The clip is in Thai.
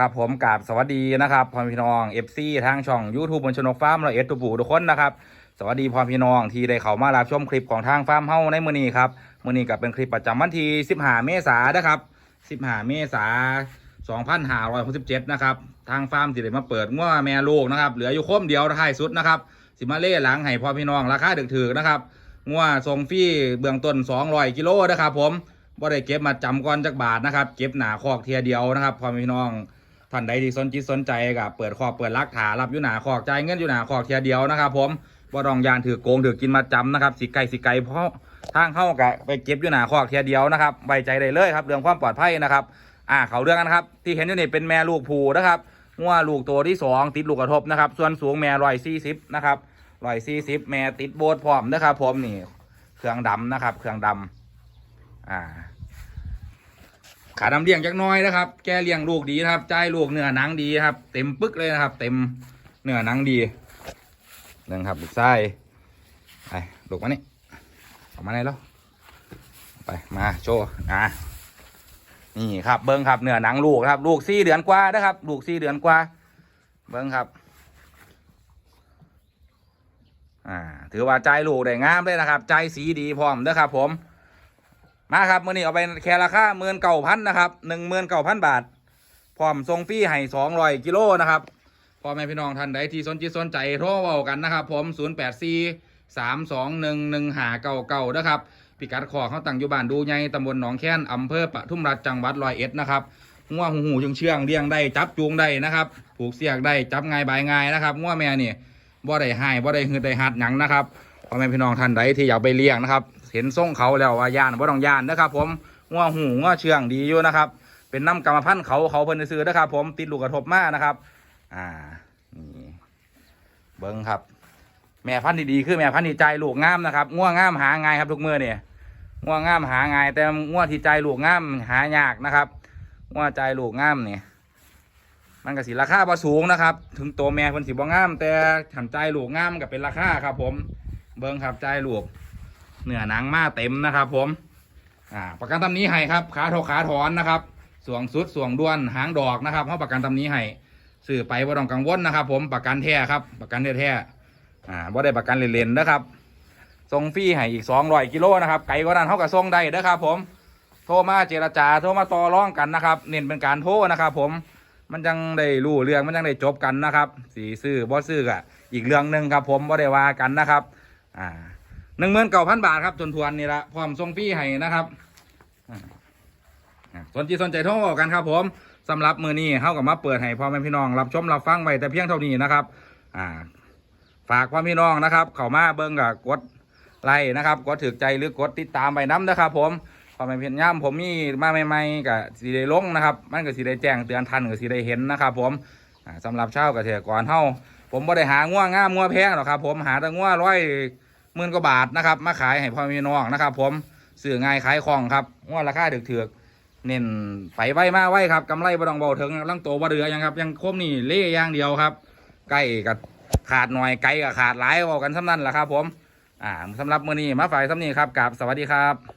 ครับผมกราบสวัสดีนะครับพ่อพี่น้องเอฟซีทางช่อง YouTube บนชนกฟาร์มเราเอสตูบูทุกคนนะครับสวัสดีพ่อพี่น้องที่ได้เข้ามารับชมคลิปของทางฟาร์มเฮ้าในมือนี้ครับมือนี้ก็เป็นคลิปประจำวันที่15 เมษายนนะครับ15 เมษายน2567นะครับทางฟาร์มสิได้มาเปิดง้วแม่ลูกนะครับเหลืออยู่คมเดียวท้ายสุดนะครับสิมาเล่หลังให้พ่อพี่น้องราคาถึกๆนะครับง้วทรงฟรีเบื้องต้น 200 กิโลนะครับผมบ่ได้เก็บมาจำก่อนจักบาทนะครับเก็บหนาคอกเทียเดียวนะครับพ่อพี่น้อง ท่านใดที่สนจิตสนใจก็เปิดคอกเปิดรักถารับอยู่หนาคอกจ่ายเงินอยู่หนาคอกเทียเดียวนะครับ ผมบ่ต้องยานถือโกงถือกินมาจำนะครับสิไก่สิไก่เพราะทางเข้ากับไปเก็บอยู่หนาคอกเทียเดียวนะครับไว้ใจได้เลยครับเรื่องความปลอดภัยนะครับอ่าเขาเรื่องกันครับที่เห็นอยู่นี่เป็นแม่ลูกผูนะครับงัวลูกตัวที่สองติดลูกกระทบนะครับ ส่วนสูงแม่ร้อยสี่สิบนะครับร้อยสี่สิบแม่ติดโบสพร้อมนะครับผมนี่เครื่องดำนะครับ เครื่องดำอ่า ขาดำเลี้ยงจักน้อยนะครับ แกเลี้ยงลูกดีนะครับใจลูกเนื้อหนังดีครับ เต็มปึ๊กเลยนะครับ เต็มเนื้อหนังดีเรื่งครับลูกไส้ไปลูกมานี่ออกมาไหนแล้วไปมาโชว์อะนี่ครับเบิ้งครับเนื้อหนังลูกครับ ลูกสี่เดือนกว่านะครับ ลูกสี่เดือนกว่า เบิ้งครับอ่าถือว่าใจลูกได้งามเลยนะครับ ใจสีดีพร้อมนะครับผม มาครับมื่อนี้เอาไปแค่ราคาหมื่นเก้าพันนะครับหนึ่งหมื่นเก้าพันบาทพร้อมส่งฟรีให้สองร้อยกิโลนะครับพ่อแม่พี่น้องท่านใดที่สนจิตสนใจโทรเว้ากันนะครับ ผมศูนย์แปดสี่สามสองหนึ่งหนึ่งหาเก้าเก้านะครับพิกัดขอเขาตั้งอยู่บ้านดูใหญ่ตำบลหนองแค้นอำเภอปทุมราชจังหวัดร้อยเอ็ดนะครับง่วหูหูเชื่องเชื่องเลี้ยงได้จับจูงได้นะครับผูกเสียกได้จับง่ายบายง่ายนะครับง่วแม่นี่บ่ได้ให้บ่ได้หืดได้หัดหยังนะครับ พ่อแม่พี่น้องท่านใดที่อยากไปเลี้ยงนะครับ เห็นทรงเขาแล้วว่าย่านบ่ต้องย่านนะครับ ผมง่วหูง่วเชื่องดีอยู่นะครับ เป็นน้ำกรรมพันธุ์เขาเขาเพิ่นซื้อนะครับ ผมติดลูกกระทบมากนะครับ อ่านี่เบิ้งครับ แม่พันธุ์ดีๆคือแม่พันธุ์ที่ใจลูกงามนะครับง่วงามหาง่ายครับทุกมือเนี่ยง่วงามหาง่าย แต่ง่วที่ใจลูกงามหายากนะครับง่วใจลูกงามเนี่ยมันก็สิราคาบ่สูงนะครับ ถึงตัวแม่เพิ่นสิบ่งาม แต่ถันใจลูกงามก็เป็นราคาครับ ผม เบิ้งครับใจลูกเนื้อหนังมาเต็มนะครับ ผม อ่า ประกันตำนี้ให้ครับ ขาถกขาถอนนะครับสวงสุดสวงด้วนหางดอกนะครับเพราประกันตำนี้ให้สื่อไปบ่ต้องกังวลนะครับ ผมประกันแท้ครับ ประกันแท้ๆอ่าบ่าได้ประกันเลนๆนะครับส่งฟรีให้อีก200กิโลนะครับไกลกว่านั้นเท่ากับส่งได้นะครับ ผมโทรมาเจรจาโทรมาต่อรองกันนะครับ เน้นเป็นการโทรนะครับ ผมมันจังได้รู้เรื่องมันจังได้จบกันนะครับสีซื้อบ่ซื้อก็อีกเรื่องหนึ่งครับ ผมบ่าได้ว่ากันนะครับ อ่าหนึ่งหมื่นเก้าพันบาทครับจนทวนนี่ละพร้อมส่งฟรีให้นะครับอ่าอ่าสนใจสนใจโทรบอกกันครับ ผมสำหรับมือนี้เข้ากับมาเปิดให้พ่อแม่พี่น้อง รับชมรับฟังไว้แต่เพียงเท่านี้นะครับ อ่า ฝากพ่อพี่น้องนะครับ เข้ามาเบิ้งกับกดไลค์นะครับ กดถือใจหรือกดติดตามไปน้ำนะครับ ผมพ่อแม่พี่น้องผมมีมาใหม่ๆกับสีได้ลงนะครับ มันก็สีได้แจ้งเตือนทันกับสีได้เห็นนะครับ ผมอ่าสำหรับเช่าวเกษตรกรเฮา ผมบ่ได้หาง่วงง่ามง่วงแพงหรอกครับ ผมหาแต่ง่วงร้อยหมื่นกว่าบาทนะครับ มาขายให้พ่อพี่น้องนะครับ ผมสื่อง่ายขายของครับว่าราคาเถือกๆเน้นไปไว้มาไว้ครับกำไรบ่ต้องเบาถึงลังโตบ่เดือยังครับ ยังคมนี่เล่ย่างเดียวครับใกล้กับขาดหน่อยไกลกับขาดหลายเอากันสำนั่นแหละครับ ผม อ่าสำหรับมื้อนี้มาฝ่ายสำนี้ครับกับสวัสดีครับ